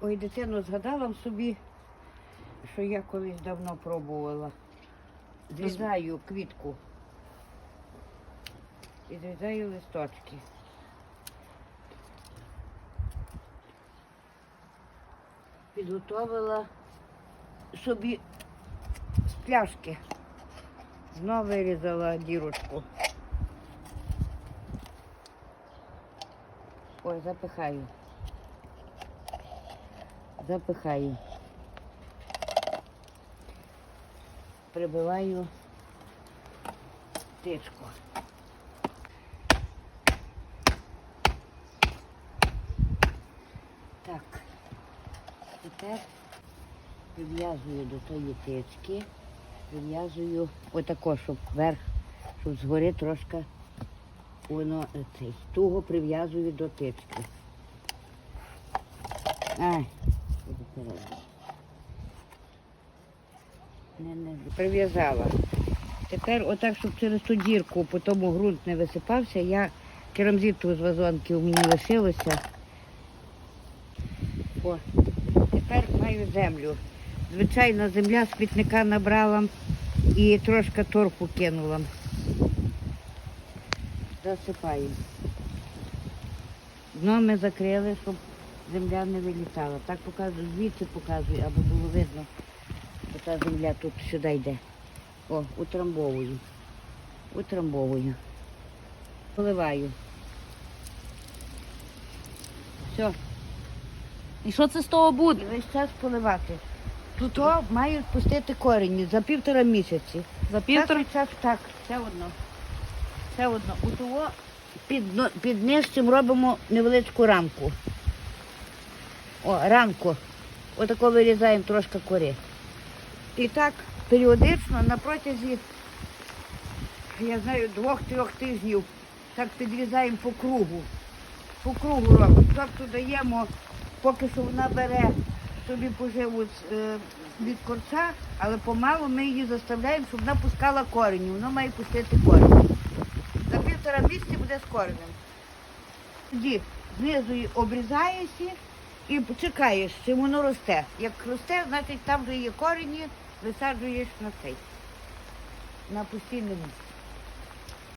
Ой, дитино, згадала собі, що я колись давно пробувала. Зрізаю квітку. І зрізаю листочки. Підготовила собі з пляшки. Знову вирізала дірочку. Ой, запихаю. Запихаю. Прибиваю тичку. Так. Тепер прив'язую до тої тички. Прив'язую отако, щоб верх, щоб згори трошки воно е, цей, туго прив'язую до тички. Ай, не, не, прив'язала. Тепер отак, щоб через ту дірку по тому ґрунт не висипався, я керамзиту з вазонки у мені лишилося. О, тепер маю землю. Звичайна земля з квітника набрала і трошки торфу кинула. Засипаю. Дно ми закрили, щоб земля не вилітала. Так показую, звідси показую, аби було видно, що та земля тут сюди йде. О, утрамбовую. Утрамбовую. Поливаю. Все, І що це з того буде? і весь час поливати. Тут о, пустити корені за півтора місяці. За півтора? Так, так, все одно. Все одно. У того під, під нижчим робимо невеличку рамку. О, рамку. Отако вирізаємо трошки кори. І так періодично на протязі, я знаю, двох-трьох тижнів так підрізаємо по кругу. По кругу робимо. Тобто даємо, поки що вона бере собі поживу е, від корця, але помалу ми її заставляємо, щоб вона пускала корені. Вона має пустити корені. За півтора місяця буде з коренем. Тоді знизу обрізаєшся і чекаєш, чи воно росте. Як росте, значить там вже є корені, висаджуєш на цей, на постійне місце.